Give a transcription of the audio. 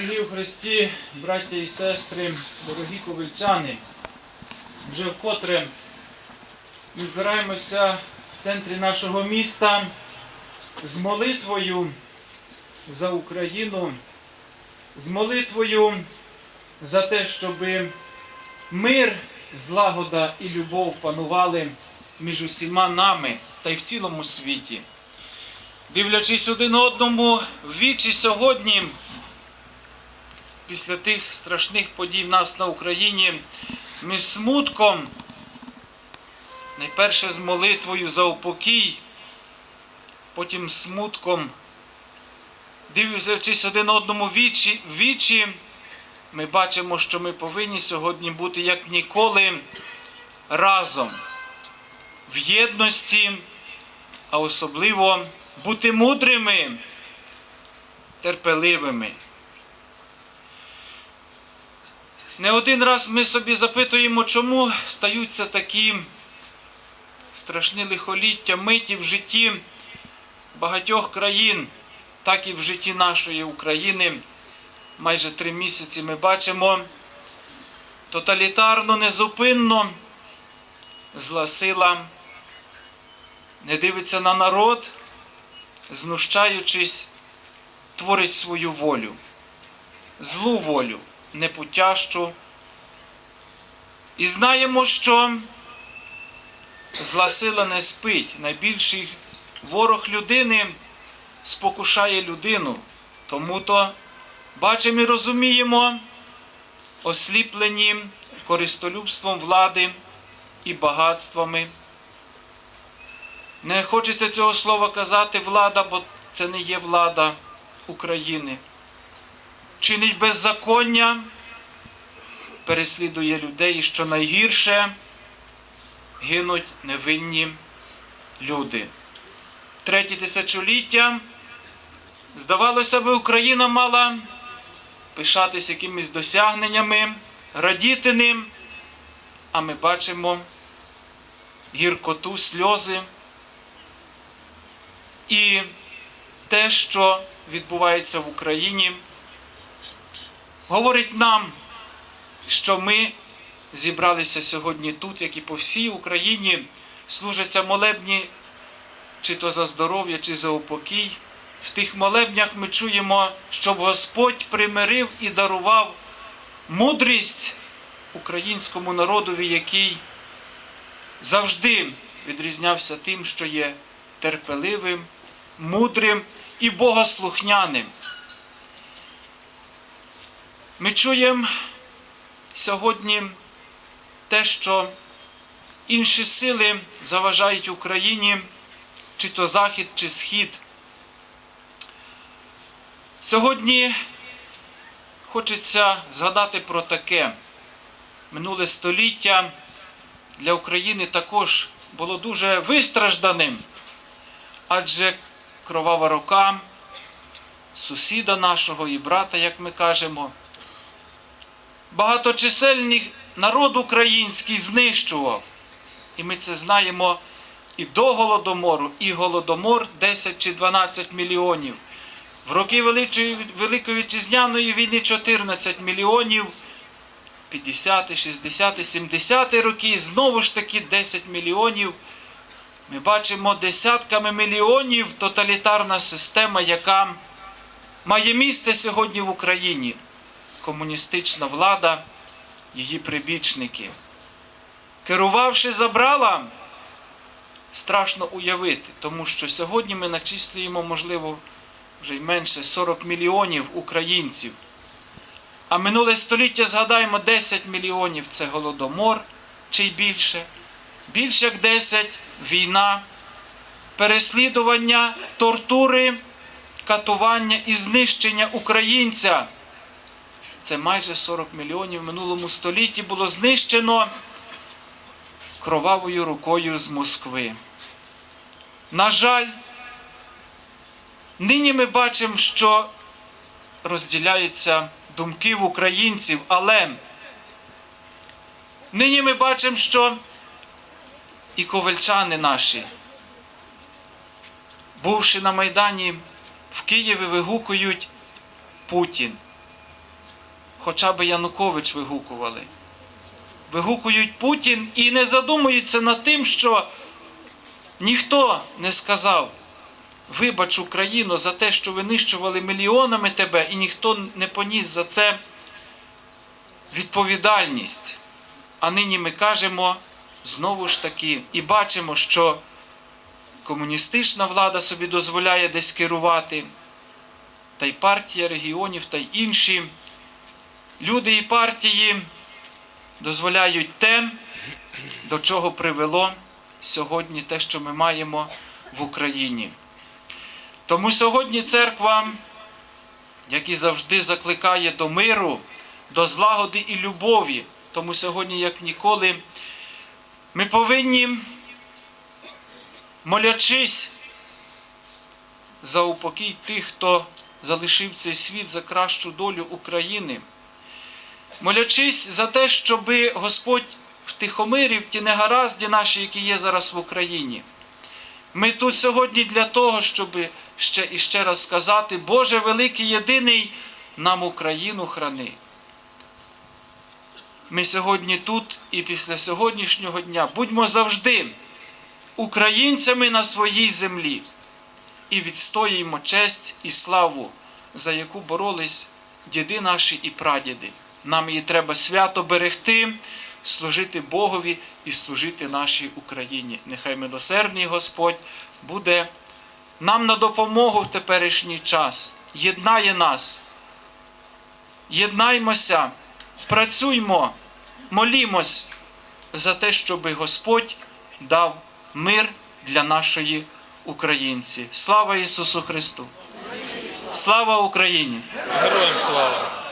Дорогі в Христі, браття і сестри, дорогі ковальчани, вже вкотре ми збираємося в центрі нашого міста з молитвою за Україну, з молитвою за те, щоб мир, злагода і любов панували між усіма нами та й в цілому світі. Дивлячись один одному вічі сьогодні, після тих страшних подій в нас на Україні, ми смутком, найперше з молитвою за упокій, потім смутком, дивлячись один одному вічі, вічі, ми бачимо, що ми повинні сьогодні бути як ніколи разом, в єдності, а особливо бути мудрими, терпеливими. Не один раз ми собі запитуємо, чому стаються такі страшні лихоліття, миті в житті багатьох країн, так і в житті нашої України. Майже три місяці ми бачимо тоталітарно, незупинно зла сила не дивиться на народ, знущаючись, творить свою волю, злу волю непутящу. І знаємо, що зла сила не спить. Найбільший ворог людини спокушає людину. Тому то бачимо і розуміємо, осліплені користолюбством влади і багатствами. Не хочеться цього слова казати влада, бо це не є влада України чинить беззаконня, переслідує людей, і що найгірше гинуть невинні люди. Третє тисячоліття, здавалося би, Україна мала пишатись якимись досягненнями, радіти ним, а ми бачимо гіркоту, сльози і те, що відбувається в Україні говорить нам, що ми зібралися сьогодні тут, як і по всій Україні, служаться молебні, чи то за здоров'я, чи за упокій. В тих молебнях ми чуємо, щоб Господь примирив і дарував мудрість українському народові, який завжди відрізнявся тим, що є терпеливим, мудрим і богослухняним. Ми чуємо сьогодні те, що інші сили заважають Україні, чи то Захід, чи Схід. Сьогодні хочеться згадати про таке. Минуле століття для України також було дуже вистражданим, адже кровава рука сусіда нашого і брата, як ми кажемо, багаточисельний народ український знищував. І ми це знаємо і до Голодомору, і Голодомор 10 чи 12 мільйонів. В роки Великої, Вітчизняної війни 14 мільйонів, 50, 60, 70 роки, знову ж таки 10 мільйонів. Ми бачимо десятками мільйонів тоталітарна система, яка має місце сьогодні в Україні комуністична влада, її прибічники. Керувавши забрала, страшно уявити, тому що сьогодні ми начислюємо, можливо, вже й менше 40 мільйонів українців. А минуле століття згадаємо 10 мільйонів це голодомор чи й більше. Більше як 10 війна, переслідування, тортури, катування і знищення українця це майже 40 мільйонів в минулому столітті було знищено кровавою рукою з Москви. На жаль, нині ми бачимо, що розділяються думки в українців, але нині ми бачимо, що і ковальчани наші, бувши на Майдані в Києві, вигукують Путін. Хоча б Янукович вигукували. Вигукують Путін і не задумуються над тим, що ніхто не сказав. Вибач Україну за те, що винищували мільйонами тебе, і ніхто не поніс за це відповідальність. А нині ми кажемо знову ж таки і бачимо, що комуністична влада собі дозволяє десь керувати, та й партія регіонів, та й інші люди і партії дозволяють те, до чого привело сьогодні те, що ми маємо в Україні. Тому сьогодні церква, як і завжди, закликає до миру, до злагоди і любові. Тому сьогодні, як ніколи, ми повинні, молячись за упокій тих, хто залишив цей світ за кращу долю України, молячись за те, щоб Господь втихомирив ті негаразді наші, які є зараз в Україні. Ми тут сьогодні для того, щоб ще і ще раз сказати, Боже великий єдиний, нам Україну храни. Ми сьогодні тут і після сьогоднішнього дня будьмо завжди українцями на своїй землі і відстоюємо честь і славу, за яку боролись діди наші і прадіди. Нам її треба свято берегти, служити Богові і служити нашій Україні. Нехай милосердний Господь буде нам на допомогу в теперішній час, єднає нас. Єднаймося, працюймо, молімось за те, щоб Господь дав мир для нашої українці. Слава Ісусу Христу! Слава Україні! Героям слава!